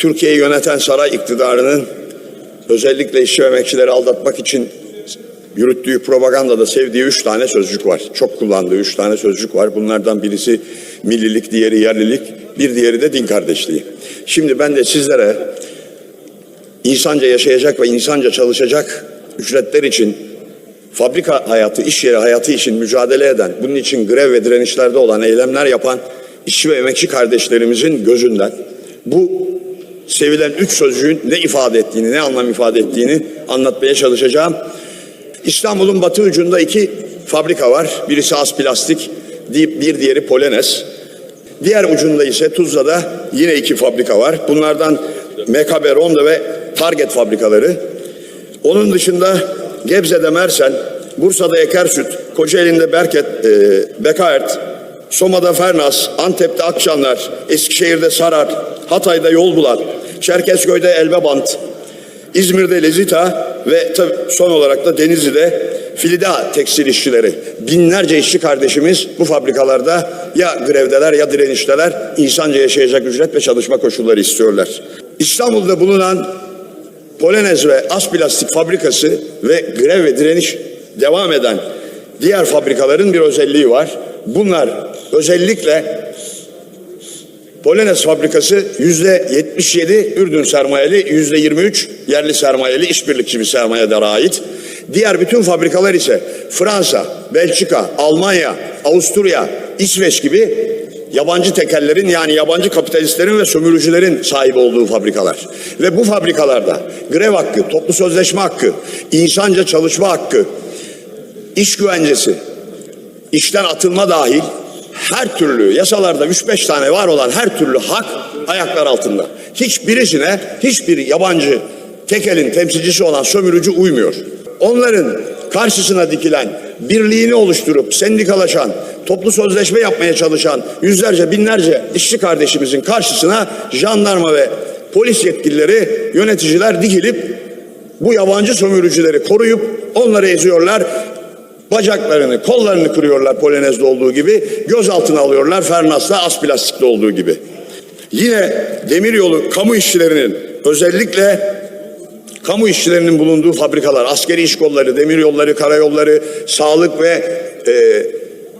Türkiye'yi yöneten saray iktidarının özellikle işçi emekçileri aldatmak için yürüttüğü propagandada sevdiği üç tane sözcük var. Çok kullandığı üç tane sözcük var. Bunlardan birisi millilik, diğeri yerlilik, bir diğeri de din kardeşliği. Şimdi ben de sizlere insanca yaşayacak ve insanca çalışacak ücretler için fabrika hayatı, iş yeri hayatı için mücadele eden, bunun için grev ve direnişlerde olan, eylemler yapan işçi ve emekçi kardeşlerimizin gözünden bu sevilen üç sözcüğün ne ifade ettiğini, ne anlam ifade ettiğini anlatmaya çalışacağım. İstanbul'un batı ucunda iki fabrika var. Birisi Asplastik, di- bir diğeri Polenes. Diğer ucunda ise Tuzla'da yine iki fabrika var. Bunlardan MKB Ronda ve Target fabrikaları. Onun dışında Gebze'de Mersen, Bursa'da Ekersüt, Kocaeli'nde Berket, e, Bekaert, Soma'da Fernas, Antep'te Akçanlar, Eskişehir'de Sarar, Hatay'da Yolbular, Çerkezköy'de Elbebant, İzmir'de Lezita ve tabii son olarak da Denizli'de Filida tekstil işçileri. Binlerce işçi kardeşimiz bu fabrikalarda ya grevdeler ya direnişteler. insanca yaşayacak ücret ve çalışma koşulları istiyorlar. İstanbul'da bulunan Polonez ve Asplastik fabrikası ve grev ve direniş devam eden diğer fabrikaların bir özelliği var. Bunlar özellikle Polonez fabrikası yüzde 77 Ürdün sermayeli, yüzde 23 yerli sermayeli işbirlikçi bir sermayedara ait. Diğer bütün fabrikalar ise Fransa, Belçika, Almanya, Avusturya, İsveç gibi yabancı tekellerin yani yabancı kapitalistlerin ve sömürücülerin sahip olduğu fabrikalar. Ve bu fabrikalarda grev hakkı, toplu sözleşme hakkı, insanca çalışma hakkı, iş güvencesi, işten atılma dahil her türlü yasalarda 3-5 tane var olan her türlü hak ayaklar altında. Hiçbirisine hiçbir yabancı tekelin temsilcisi olan sömürücü uymuyor. Onların karşısına dikilen, birliğini oluşturup sendikalaşan, toplu sözleşme yapmaya çalışan yüzlerce binlerce işçi kardeşimizin karşısına jandarma ve polis yetkilileri, yöneticiler dikilip bu yabancı sömürücüleri koruyup onları eziyorlar. Bacaklarını, kollarını kırıyorlar Polonez'de olduğu gibi. Gözaltına alıyorlar Fernas'ta Asplastik'te olduğu gibi. Yine demiryolu kamu işçilerinin özellikle kamu işçilerinin bulunduğu fabrikalar, askeri iş kolları, demiryolları, karayolları, sağlık ve e,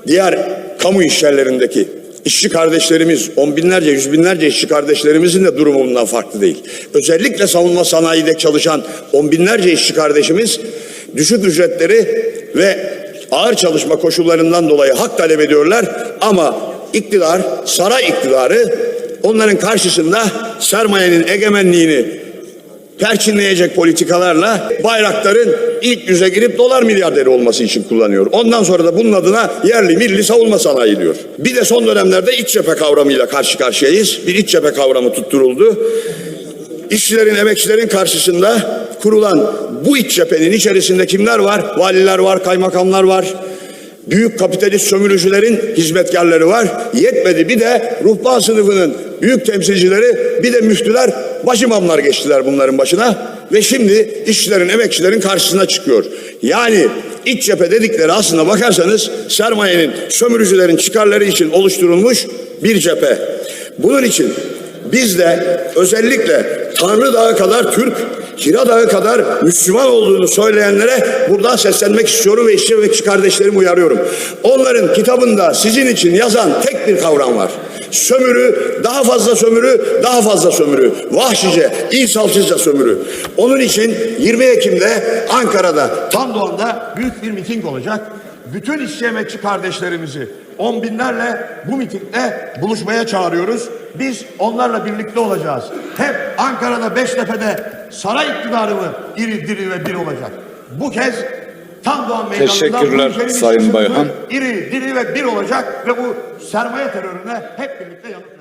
diğer kamu iş yerlerindeki işçi kardeşlerimiz, on binlerce, yüz binlerce işçi kardeşlerimizin de durumu bundan farklı değil. Özellikle savunma sanayide çalışan on binlerce işçi kardeşimiz düşük ücretleri ve ağır çalışma koşullarından dolayı hak talep ediyorlar ama iktidar, saray iktidarı onların karşısında sermayenin egemenliğini perçinleyecek politikalarla bayrakların ilk yüze girip dolar milyarderi olması için kullanıyor. Ondan sonra da bunun adına yerli milli savunma sanayi diyor. Bir de son dönemlerde iç cephe kavramıyla karşı karşıyayız. Bir iç cephe kavramı tutturuldu. İşçilerin, emekçilerin karşısında kurulan bu iç cephenin içerisinde kimler var? Valiler var, kaymakamlar var. Büyük kapitalist sömürücülerin hizmetkarları var. Yetmedi bir de ruhban sınıfının büyük temsilcileri bir de müftüler başimamlar geçtiler bunların başına. Ve şimdi işçilerin, emekçilerin karşısına çıkıyor. Yani iç cephe dedikleri aslında bakarsanız sermayenin, sömürücülerin çıkarları için oluşturulmuş bir cephe. Bunun için biz de özellikle Tanrı Dağı kadar Türk, Hira Dağı kadar Müslüman olduğunu söyleyenlere buradan seslenmek istiyorum ve işçi kardeşlerimi uyarıyorum. Onların kitabında sizin için yazan tek bir kavram var. Sömürü, daha fazla sömürü, daha fazla sömürü. Vahşice, insafsızca sömürü. Onun için 20 Ekim'de Ankara'da, Tam Doğan'da büyük bir miting olacak. Bütün işçi emekçi kardeşlerimizi on binlerle bu mitingde buluşmaya çağırıyoruz. Biz onlarla birlikte olacağız. Hep Ankara'da Beştepe'de saray iktidarı mı iri diri ve bir olacak. Bu kez Tam Doğan Meydanı'nda Teşekkürler Sayın Bayhan. iri diri ve bir olacak ve bu sermaye terörüne hep birlikte yanıt